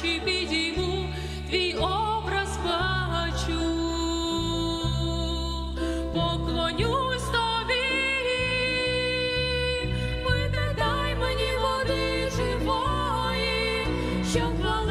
очі підійму, твій образ бачу, поклонюсь тобі, Видай мені води живої, що хвали.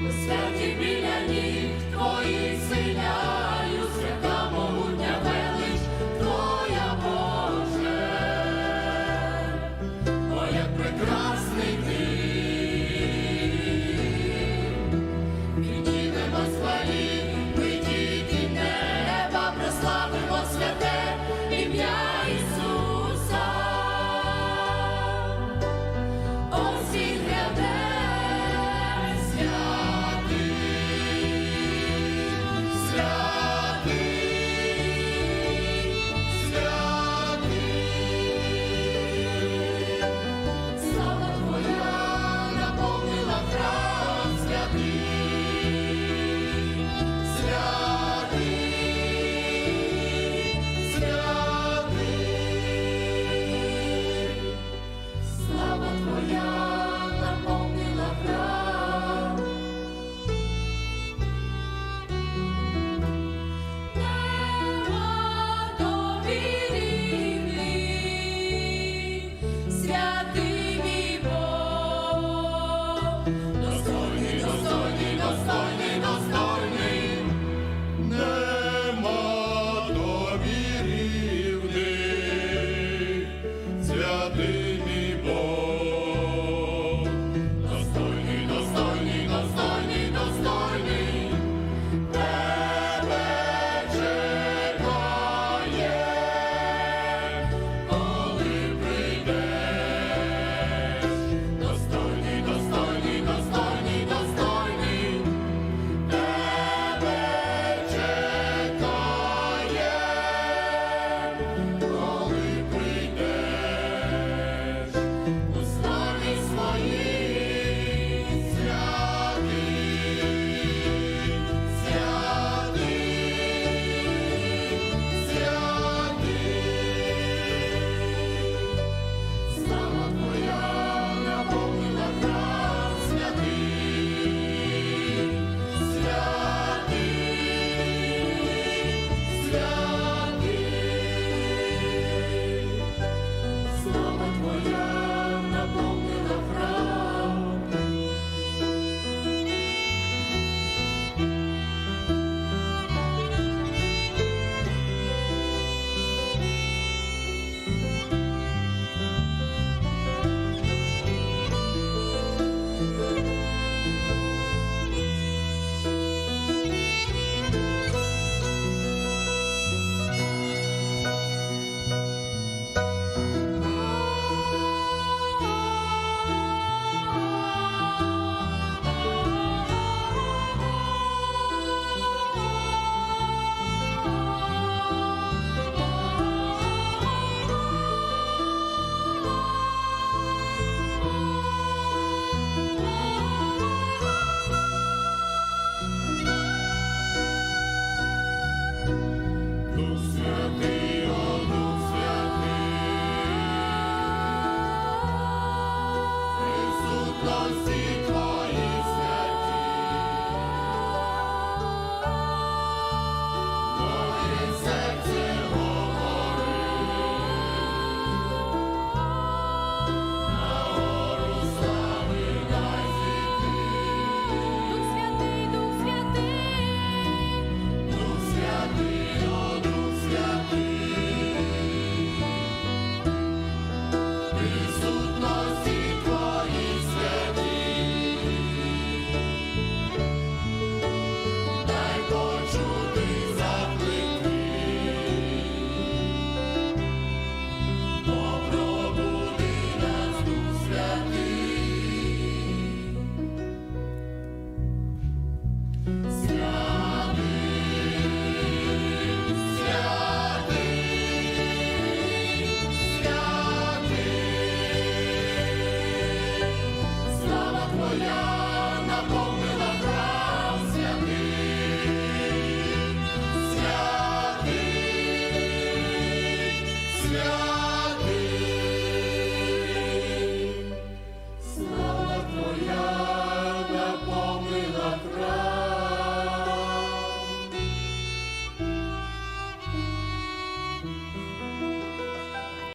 у святі біля ніг твоїх синя.